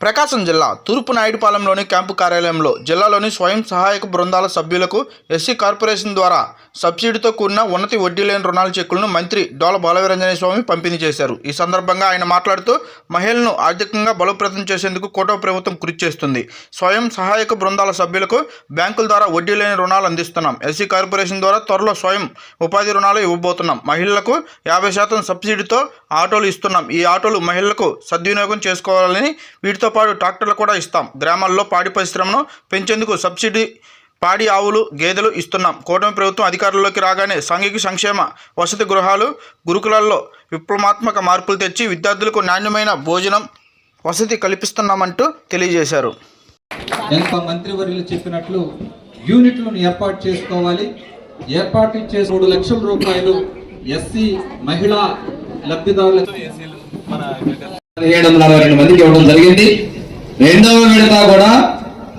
ప్రకాశం జిల్లా తూర్పు నాయుడుపాలెంలోని క్యాంపు కార్యాలయంలో జిల్లాలోని స్వయం సహాయక బృందాల సభ్యులకు ఎస్సీ కార్పొరేషన్ ద్వారా సబ్సిడీతో కూడిన ఉన్నతి వడ్డీ లేని రుణాల చెక్కులను మంత్రి డోల బాలవీరంజనే స్వామి పంపిణీ చేశారు. ఈ సందర్భంగా ఆయన మాట్లాడుతూ మహిళలను ఆర్థికంగా బలోపేతం చేసేందుకు కూటమి ప్రభుత్వం కృషి చేస్తుంది. స్వయం సహాయక బృందాల సభ్యులకు బ్యాంకుల ద్వారా వడ్డీ లేని రుణాలు అందిస్తున్నాం. ఎస్సీ కార్పొరేషన్ ద్వారా త్వరలో స్వయం ఉపాధి రుణాలు ఇవ్వబోతున్నాం. మహిళలకు యాభై శాతం సబ్సిడీతో ఆటోలు ఇస్తున్నాం. ఈ ఆటోలు మహిళలకు సద్వినియోగం చేసుకోవాలని వీటితో పాటు ట్రాక్టర్లు కూడా ఇస్తాం. గ్రామాల్లో పాడి పరిశ్రమను పెంచేందుకు సబ్సిడీ పాడి ఆవులు గేదెలు ఇస్తున్నాం. కూటమి ప్రభుత్వం అధికారంలోకి రాగానే సాంఘిక సంక్షేమ వసతి గృహాలు గురుకులాల్లో విప్లవాత్మక మార్పులు తెచ్చి విద్యార్థులకు నాణ్యమైన భోజనం వసతి కల్పిస్తున్నామంటూ తెలియజేశారు. ఎంత మంత్రివర్యులు చెప్పినట్లు యూనిట్లను ఏర్పాటు చేసుకోవాలి. ఏర్పాటు చేసి మూడు లక్షల రూపాయలు ఎస్సీ మహిళా లబ్ధిదారులకు ఏడు వందల అరవై రెండు మందికి ఇవ్వడం జరిగింది. రెండవ విడత కూడా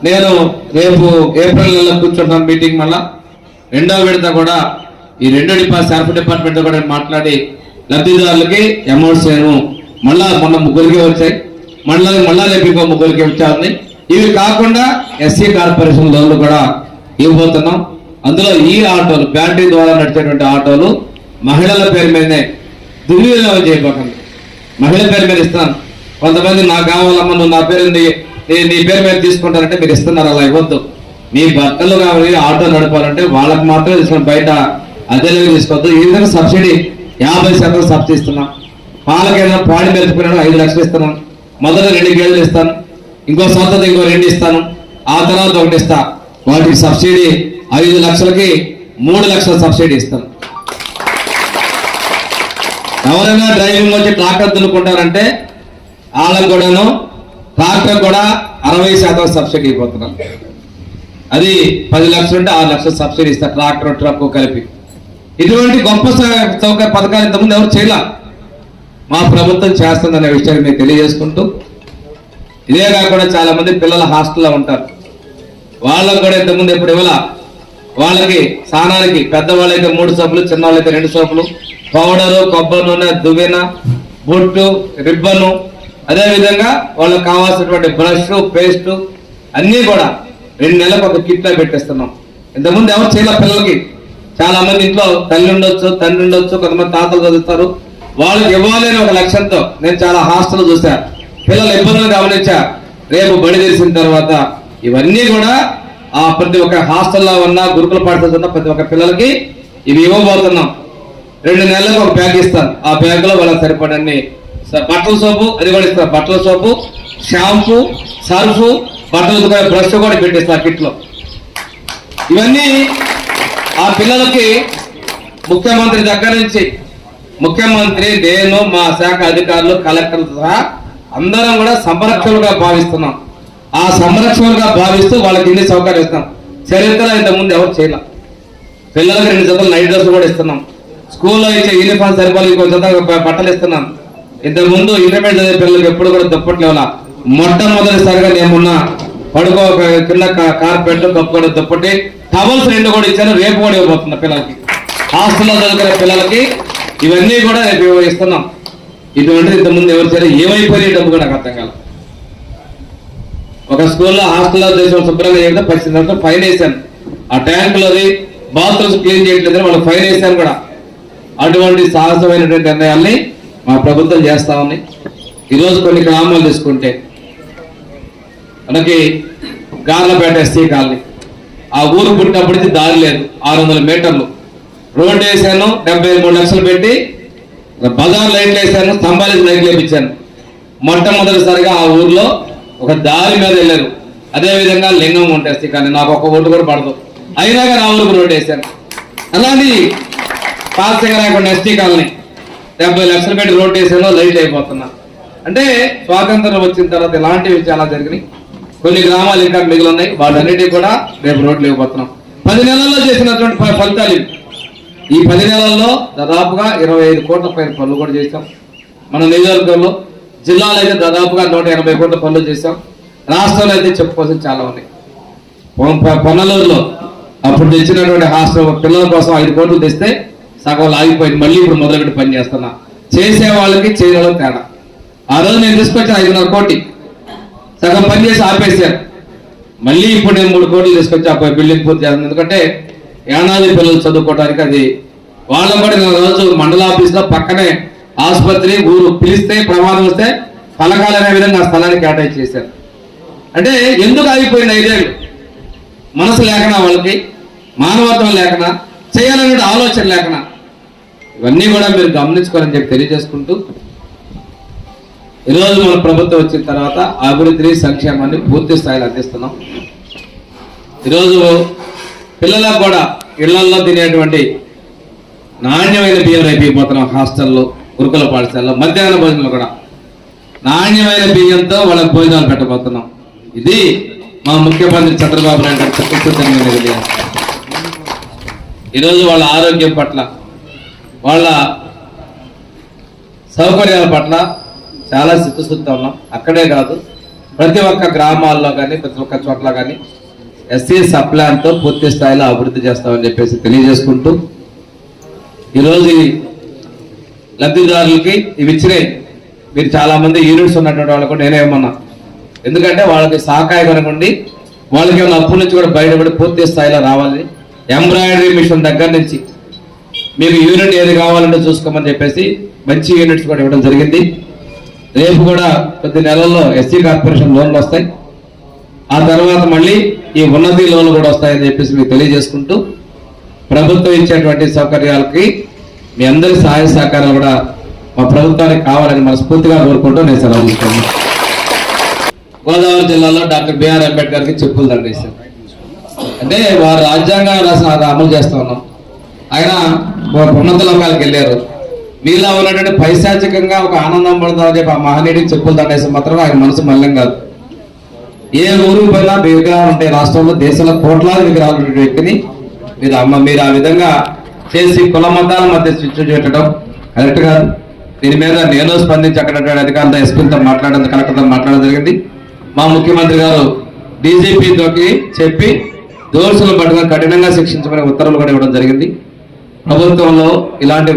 నేను రేపు ఏప్రిల్ నెలలో కూర్చుంటాం మీటింగ్ మళ్ళా. రెండవ విడత కూడా ఈ రెండు డిపార్ట్ సెల్ఫ్ డిపార్ట్మెంట్ కూడా మాట్లాడి లబ్ధిదారులకి అమౌంట్స్ నేను మళ్ళా మొన్న ముగ్గురికి వచ్చాయి. మళ్ళా మళ్ళా రేపు ఇంకో ముగ్గురికి వచ్చాయి ఇవి కాకుండా ఎస్సీ కార్పొరేషన్ లోన్లు కూడా ఇవ్వబోతున్నాం. అందులో ఈ ఆటోలు బ్యాటరీ ద్వారా నడిచేటువంటి ఆటోలు మహిళల పేరు మీదనే దుర్వినియోగం చేయబోకండి మహిళ పేరు మీద ఇస్తాను కొంతమంది నాకు కావాలమ్మ నువ్వు నా పేరు నీ నీ- పేరు మీద తీసుకుంటారంటే మీరు ఇస్తున్నారు అలా ఇవ్వద్దు. మీ భర్తలు కావాలి ఆటో నడపాలంటే వాళ్ళకి మాత్రమే తీసుకుని బయట అద్దెలకు తీసుకోవద్దు. ఈ విధంగా సబ్సిడీ యాభై శాతం సబ్సిడీ ఇస్తున్నాం. పాలకు ఏదైనా పాడి మెరుచుకున్నాడు ఐదు లక్షలు ఇస్తున్నాం. మొదట రెండు గేదెలు ఇస్తాను. ఇంకో సొంతత ఇంకో రెండు ఇస్తాను. ఆ తర్వాత ఒకటి ఇస్తా. వాటికి సబ్సిడీ ఐదు లక్షలకి మూడు లక్షల సబ్సిడీ ఇస్తాను. ఎవరైనా డ్రైవింగ్ వచ్చి ట్రాక్టర్ దున్నుకుంటారంటే వాళ్ళకు కూడాను ట్రాక్టర్ కూడా అరవై శాతం సబ్సిడీ ఇవ్వబోతున్నాం అది పది లక్షలు ఉంటే ఆరు లక్షలు సబ్సిడీ ఇస్తారు ట్రాక్టర్ ట్రక్ కలిపి. ఇటువంటి గొప్ప సౌకర్య పథకాలు ఇంతకుముందు ఎవరు చేయాల. మా ప్రభుత్వం చేస్తుందనే విషయాన్ని మేము తెలియజేసుకుంటూ ఇదే కాకుండా చాలా మంది పిల్లల హాస్టల్లో ఉంటారు. వాళ్ళకు కూడా ఇంతకుముందు ఎప్పుడు ఇవ్వాల. వాళ్ళకి స్నానానికి పెద్దవాళ్ళైతే మూడు సోపులు చిన్నవాళ్ళైతే రెండు సబ్బులు పౌడరు కొబ్బరి నూనె దువ్వెన బొట్టు రిబ్బను అదేవిధంగా వాళ్ళకి కావాల్సినటువంటి బ్రష్ పేస్ట్ అన్నీ కూడా రెండు నెలలకు ఒక కిట్లో పెట్టేస్తున్నాం. ఇంతకుముందు ఎవరు చేయాల పిల్లలకి. చాలా మంది ఇంట్లో తల్లి ఉండొచ్చు తండ్రి ఉండొచ్చు కొంతమంది తాతలు చదువుతారు. వాళ్ళకి ఇవ్వాలి ఒక లక్ష్యంతో నేను చాలా హాస్టల్ చూసా పిల్లల ఇబ్బందులు గమనించా. రేపు బడి తెరిచిన తర్వాత ఇవన్నీ కూడా ఆ ప్రతి ఒక్క హాస్టల్లో ఉన్న గురుకుల పాఠశాల ఉన్న ప్రతి ఒక్క పిల్లలకి ఇవి ఇవ్వబోతున్నాం. రెండు నెలలకు ఒక బ్యాగ్ ఇస్తాను. ఆ బ్యాగ్లో వాళ్ళకి సరిపడన్ని బట్టల సోపు అది కూడా ఇస్తారు బట్టల సోపు షాంపూ సర్ఫ్ బట్టలు బ్రష్ కూడా పెట్టిస్తారు కిట్లో ఇవన్నీ ఆ పిల్లలకి ముఖ్యమంత్రి దగ్గర నుంచి ముఖ్యమంత్రి నేను మా శాఖ అధికారులు కలెక్టర్లు సహా అందరం కూడా సంరక్షణగా భావిస్తున్నాం. ఆ సంరక్షణగా భావిస్తూ వాళ్ళకి ఇన్ని సౌకర్యం ఇస్తాం. చరిత్ర ఇంతకుముందు ఎవరు చేయలేం. పిల్లలకి రెండు జతలు నైట్ డ్రెస్ కూడా ఇస్తున్నాం. స్కూల్లో ఇచ్చే యూనిఫామ్ సరిపోయి ఇంకో జత బట్టలు ఇస్తున్నాం ఇంతకు ముందు ఇంటర్మీడియట్ చదివే పిల్లలకి ఎప్పుడు కూడా దుప్పట్లు ఇవ్వాల మొట్టమొదటిసారిగా నేను పడుకో కింద కార్పెట్లు కార్పెట్ కప్పుకోవడం దుప్పటి టవల్స్ రెండు కూడా ఇచ్చాను రేపు కూడా ఇవ్వబోతున్నా పిల్లలకి. హాస్టల్లో చదువుకునే పిల్లలకి ఇవన్నీ కూడా రేపు ఇస్తున్నాం ఇటువంటి ఇంతకుముందు ఎవరు సరే ఏమైపోయినాయి డబ్బు కూడా నాకు అర్థం కాల. ఒక స్కూల్లో హాస్టల్లో దేశం శుభ్రంగా చేయడం పది సంవత్సరం ఫైన్ వేశాను. ఆ ట్యాంకులది బాత్రూమ్స్ క్లీన్ చేయట్లేదు వాళ్ళు ఫైన్ వేశాను కూడా. అటువంటి సాహసమైనటువంటి నిర్ణయాల్ని మా ప్రభుత్వం చేస్తా ఉంది. ఈరోజు కొన్ని గ్రామాలు తీసుకుంటే మనకి గార్లపేట ఎస్సీ కాలనీ. ఆ ఊరు పుట్టినప్పటికీ దారి లేదు ఆరు వందల మీటర్లు. రోడ్డు వేసాను డెబ్బై మూడు లక్షలు పెట్టి బజార్ లైట్లు వేసాను స్తంభాలకి లైట్లు వేపించాను. మొట్టమొదటిసారిగా ఆ ఊర్లో ఒక దారి మీద వెళ్ళారు. అదేవిధంగా లింగం ఉంటుంది కానీ నాకు ఒక ఓటు కూడా పడదు. అయినా కానీ ఆ ఊరికి రోడ్డు వేసాను. అలాంటి పాలసీకరాకుండా ఎస్టీ కాలనీ డెబ్బై లక్షలు పెట్టి రోడ్ వేసేలో లైట్ అయిపోతున్నా. అంటే స్వాతంత్రం వచ్చిన తర్వాత ఇలాంటివి చాలా జరిగినాయి. కొన్ని గ్రామాలు ఇంకా మిగిలి ఉన్నాయి వాటన్నిటికీ కూడా రేపు రోడ్లు ఇవ్వబోతున్నాం పది నెలల్లో చేసినటువంటి ఫలితాలు ఈ పది నెలల్లో దాదాపుగా ఇరవై ఐదు కోట్ల పైన పనులు కూడా చేసాం మన నియోజకవర్గంలో జిల్లాలో అయితే దాదాపుగా నూట ఎనభై కోట్ల పనులు చేసాం రాష్ట్రంలో అయితే చెప్పుకోవాల్సిన చాలా ఉన్నాయి. పొన్నలూరులో అప్పుడు తెచ్చినటువంటి హాస్టల్ పిల్లల కోసం ఐదు కోట్లు తెస్తే సగం ఆగిపోయింది మళ్ళీ ఇప్పుడు మొదలుపెట్టి పని చేస్తున్నా. చేసే వాళ్ళకి చేయడం తేడా. ఆ రోజు నేను తీసుకొచ్చాను ఐదున్నర కోటి. సగం పని చేసి ఆపేశారు. మళ్ళీ ఇప్పుడు నేను మూడు కోట్లు తీసుకొచ్చి ఆ బిల్డింగ్ పూర్తి చేస్తాను ఎందుకంటే ఏనాది పిల్లలు చదువుకోవడానికి అది వాళ్ళని కూడా నేను రోజు మండల ఆఫీస్లో పక్కనే ఆసుపత్రి ఊరు పిలిస్తే ప్రమాదం వస్తే పలకాలనే విధంగా ఆ స్థలాన్ని కేటాయించి చేశారు. అంటే ఎందుకు ఆగిపోయింది ఐదేళ్ళు మనసు లేకనా వాళ్ళకి? మానవత్వం లేకనా? చేయాలనే ఆలోచన లేకనా? ఇవన్నీ కూడా మీరు గమనించుకోవాలని చెప్పి తెలియజేసుకుంటూ ఈరోజు మన ప్రభుత్వం వచ్చిన తర్వాత అభివృద్ధిని సంక్షేమాన్ని పూర్తి స్థాయిలో అందిస్తున్నాం. ఈరోజు పిల్లలకు కూడా ఇళ్ళల్లో తినేటువంటి నాణ్యమైన బియ్యం అయిపోతున్నాం హాస్టల్లో గురుకుల పాఠశాలలో మధ్యాహ్న భోజనాలు కూడా. నాణ్యమైన బియ్యంతో వాళ్ళకి భోజనాలు పెట్టబోతున్నాం. ఇది మా ముఖ్యమంత్రి చంద్రబాబు నాయుడు ఈరోజు వాళ్ళ ఆరోగ్యం పట్ల వాళ్ళ సౌకర్యాల పట్ల చాలా చిత్తశుద్ధి ఉన్నాం. అక్కడే కాదు ప్రతి ఒక్క గ్రామాల్లో కానీ ప్రతి ఒక్క చోట్ల కానీ ఎస్సీ సప్లాన్తో పూర్తి స్థాయిలో అభివృద్ధి చేస్తామని చెప్పేసి తెలియజేసుకుంటూ ఈరోజు లబ్ధిదారులకి ఇవి ఇచ్చినాయి మీరు చాలా మంది యూనిట్స్ ఉన్నటువంటి వాళ్ళు కూడా నేనేమన్నా ఎందుకంటే వాళ్ళకి సహకారం ఉండి వాళ్ళకి ఏమైనా అప్పుల నుంచి కూడా బయటపడి పూర్తి స్థాయిలో రావాలి. ఎంబ్రాయిడరీ మిషన్ దగ్గర నుంచి మీకు యూనిట్ ఏది కావాలంటే చూసుకోమని చెప్పేసి మంచి యూనిట్స్ కూడా ఇవ్వడం జరిగింది. రేపు కూడా కొద్ది నెలల్లో ఎస్సీ కార్పొరేషన్ లోన్లు వస్తాయి. ఆ తర్వాత మళ్ళీ ఈ ఉన్నతి లోన్లు కూడా వస్తాయని చెప్పేసి మీకు తెలియజేసుకుంటూ ప్రభుత్వం ఇచ్చేటువంటి సౌకర్యాలకి మీ అందరి సహాయ సహకారాలు కూడా మా ప్రభుత్వానికి కావాలని మనస్ఫూర్తిగా కోరుకుంటూ నేను సెలవు తీసుకున్నాను గోదావరి జిల్లాలో డాక్టర్ బిఆర్ అంబేద్కర్కి చెప్పులు దండేశారు అంటే వారు రాజ్యాంగం రాసిన అమలు చేస్తా ఉన్నాం. ఆయన ఒక ఉన్నత లోకాలకు వెళ్ళారు. మీలా ఉన్నటువంటి పైశాచికంగా ఒక ఆనందం పడతామని చెప్పి ఆ మహనీయుడికి చెప్పులు తండేసి మాత్రం ఆయన మనసు మల్లం కాదు. ఏ ఊరు పోయినా విగ్రహాలు ఉంటాయి. రాష్ట్రంలో దేశంలో కోట్లాది విగ్రహాలు ఉన్న వ్యక్తిని మీరు అమ్మ మీరు ఆ విధంగా చేసి కుల మతాల మధ్య స్విచ్ పెట్టడం కరెక్ట్ కాదు. దీని మీద నేను స్పందించి అక్కడ అధికారులతో ఎస్పీలతో మాట్లాడడం కలెక్టర్తో మాట్లాడడం జరిగింది. మా ముఖ్యమంత్రి గారు డీజీపీతోకి చెప్పి దోషులు పట్టుకుని కఠినంగా శిక్షించమని ఉత్తర్వులు కూడా ఇవ్వడం జరిగింది. ప్రభుత్వంలో ఇలాంటి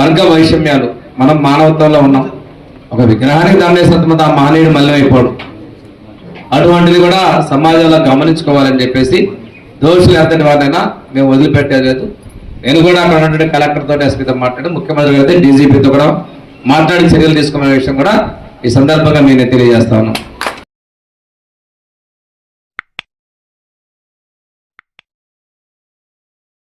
వర్గ వైషమ్యాలు మనం మానవత్వంలో ఉన్నాం. ఒక విగ్రహానికి దాని ఆ మానేయుడు మళ్ళీ అటువంటిది కూడా సమాజంలో గమనించుకోవాలని చెప్పేసి దోషులు ఎంతటి వారినైనా మేము వదిలిపెట్టేది లేదు. నేను కూడా అక్కడ ఉన్నటువంటి కలెక్టర్ ఎస్పీతో మాట్లాడి ముఖ్యమంత్రి గారితో డీజీపీతో కూడా మాట్లాడి చర్యలు తీసుకునే విషయం కూడా ఈ సందర్భంగా నేను తెలియజేస్తా ఉన్నాను.